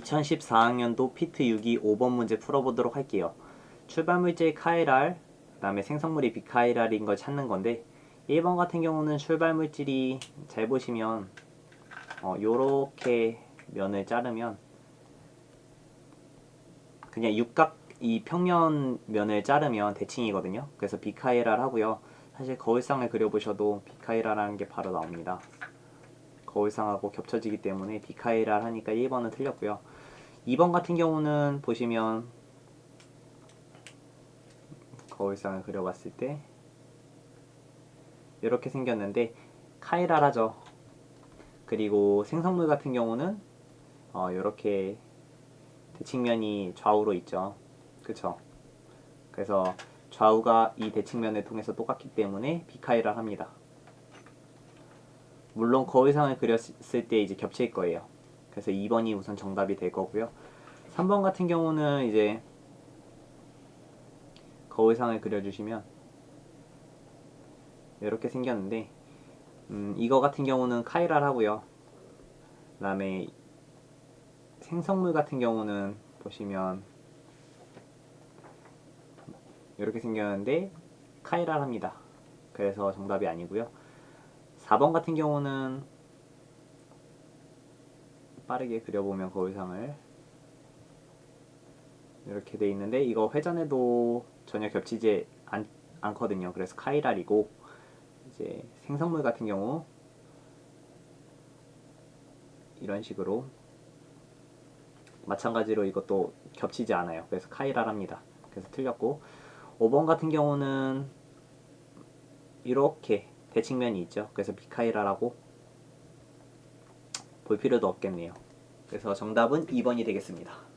2014학년도 피트 6이 5번 문제 풀어보도록 할게요. 출발물질 카이랄, 그 다음에 생성물이 비카이랄인 걸 찾는 건데 1번 같은 경우는 출발물질이 잘 보시면 어, 요렇게 면을 자르면 그냥 육각 이 평면 면을 자르면 대칭이거든요. 그래서 비카이랄 하고요. 사실 거울상을 그려보셔도 비카이랄하는 게 바로 나옵니다. 거울상하고 겹쳐지기 때문에 비카이랄 하니까 1번은 틀렸고요. 2번 같은 경우는 보시면 거울상을 그려봤을 때 이렇게 생겼는데 카이랄 하죠. 그리고 생성물 같은 경우는 어, 이렇게 대칭면이 좌우로 있죠. 그쵸? 그래서 좌우가 이 대칭면을 통해서 똑같기 때문에 비카이랄 합니다. 물론 거울상을 그렸을 때 이제 겹칠 거예요. 그래서 2번이 우선 정답이 될 거고요. 3번 같은 경우는 이제 거울상을 그려주시면 이렇게 생겼는데 음, 이거 같은 경우는 카이랄 하고요. 그 다음에 생성물 같은 경우는 보시면 이렇게 생겼는데 카이랄 합니다. 그래서 정답이 아니고요. 4번 같은 경우는 빠르게 그려보면 거울상을 이렇게 돼 있는데 이거 회전에도 전혀 겹치지 않, 않거든요. 그래서 카이랄이고 이제 생성물 같은 경우 이런 식으로 마찬가지로 이것도 겹치지 않아요. 그래서 카이랄합니다. 그래서 틀렸고 5번 같은 경우는 이렇게 대칭면이 있죠. 그래서 비카이라라고 볼 필요도 없겠네요. 그래서 정답은 2번이 되겠습니다.